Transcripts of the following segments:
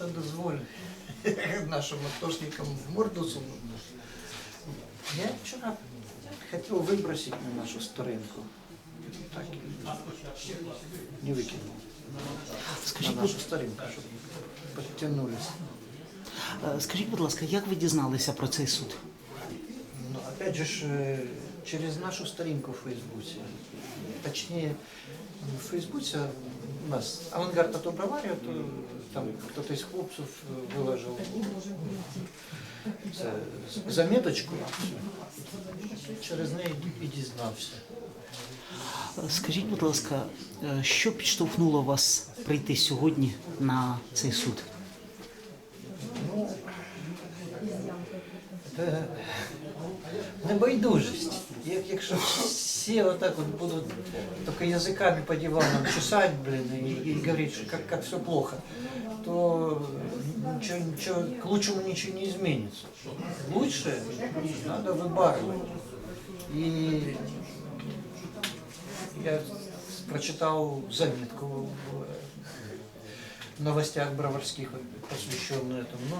то дозволь нашим атошникам в морду сунуть. Я вчера хотел выбросить на нашу старинку. Так и не выкинул. Скажіть, на нашу старинку, чтобы подтянулись. е, скажіть, будь ласка, як ви дізналися про цей суд? Ну, опять же, ж, э, через нашу старинку в Фейсбуке. Точнее, не в Фейсбуке а у нас авангард от Бровария, то там кто-то из хлопцев э, выложил це, заметочку. Через неї і дізнався. Скажіть, будь ласка, е, що підштовхнуло вас прийти сьогодні на цей суд? Ну, це небайдужість. Як, якщо всі отак от будуть тільки язиками по диванам чесать, блин, і, і говорити, що як, як все плохо, то ничего, ничего, к лучшему ничего не изменится. Лучше надо выбарывать. И я прочитал заметку в новостях броварских, посвященную этому. Ну,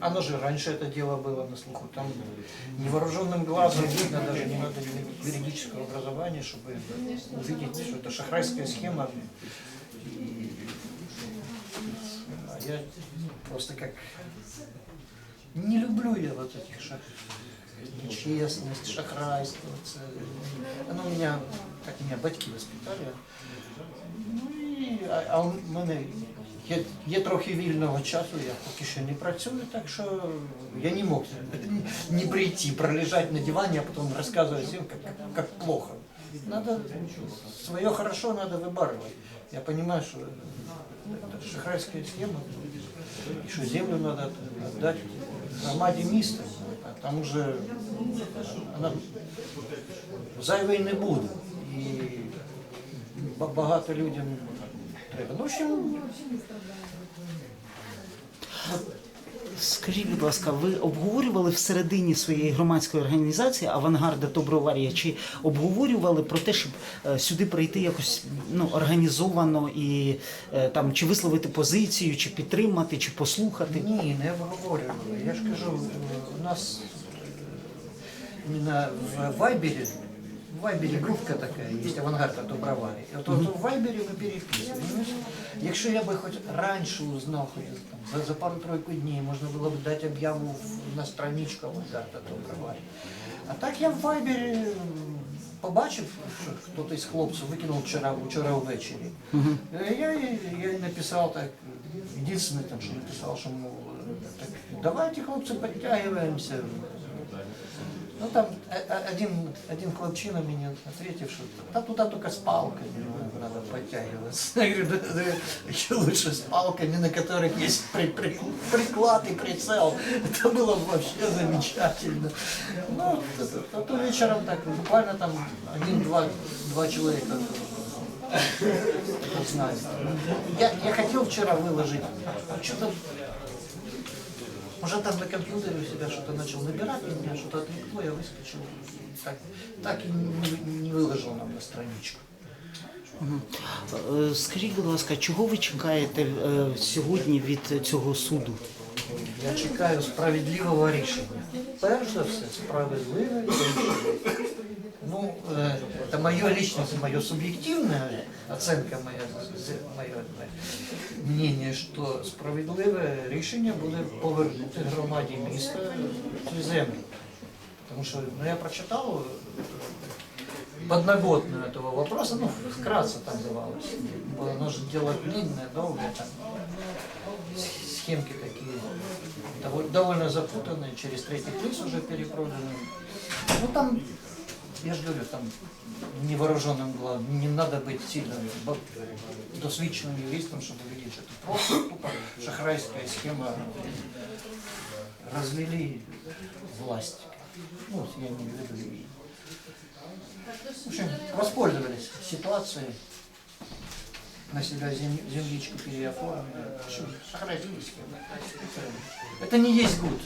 оно же раньше это дело было на слуху. Там невооруженным глазом видно, даже не надо юридического образования, чтобы увидеть, что это шахрайская схема. И, а я просто как не люблю я вот этих шах... нечестность, шахрайство. Оно меня, как меня батьки воспитали. Ну і а, а у мене є, є трохи вільного часу, я поки що не працюю, так що я не мог не прийти, пролежать на диване, а потом рассказывать всем, как, как, как плохо. Надо свое хорошо надо выбарывать. Я понимаю, что это шахрайская схема, и что землю надо отдать громаді міста, а там уже вона зайвої не буде. І ба- багато людям треба. Ну, в общем, Скажіть, будь ласка, ви обговорювали всередині своєї громадської організації Авангарда Доброварія? Чи обговорювали про те, щоб е, сюди прийти якось ну, організовано і е, там чи висловити позицію, чи підтримати, чи послухати? ні, не обговорювали. Я ж кажу, у нас е, іменно в Вайбері, в Вайбері групка така, є авангард от Доброварі. От, от в Вайбері ми переписуємо. Якщо я би хоч раніше узнав, хоч там, за, за пару-тройку днів, можна було б дати об'яву в- на страничку авангарда Доброварі. А так я в Вайбері м, побачив, що хтось із хлопців викинув вчора, вчора ввечері. Е, Я, я написав так, єдине, там, що написав, що мов, так, давайте, хлопці, підтягуємося. Ну там э, э, один, один хлопчина мне ответил, что да туда только с палками ну, надо подтягиваться. Я говорю, да, лучше с палками, на которых есть при, при- приклад и прицел. Это было бы вообще замечательно. Ну, а то вечером так, буквально там один-два два человека знает. Я, я хотел вчера выложить, а что-то уже там на компьютере у себя что-то начал набирать, и меня я выскочил. Так, так и не, не выложил нам на страничку. Е, Скажіть, будь ласка, чого ви чекаєте е, сьогодні від цього суду? Я чекаю справедливого рішення. Перш за все, справедливе рішення. Ну, е, це моє личне, це моє суб'єктивна оценка, моя, з- моє, моє мнение, що справедливе рішення буде повернути громаді міста цю землю. Тому що ну, я прочитав э, подноготную этого вопроса, ну, вкратце там давалось. Было, оно же дело длинное, долгое, там схемки такие дово- довольно запутанные, через третий плюс уже перепроданы. Ну там, я же говорю, там невооруженным глазом, не надо быть сильно досвідченим юристом, чтобы увидеть, что это просто тупо шахрайская схема. Развели власть. Ну, я имею в виду и в общем, воспользовались ситуацией, на себя зем- земличку переоформили. Это не есть гуд.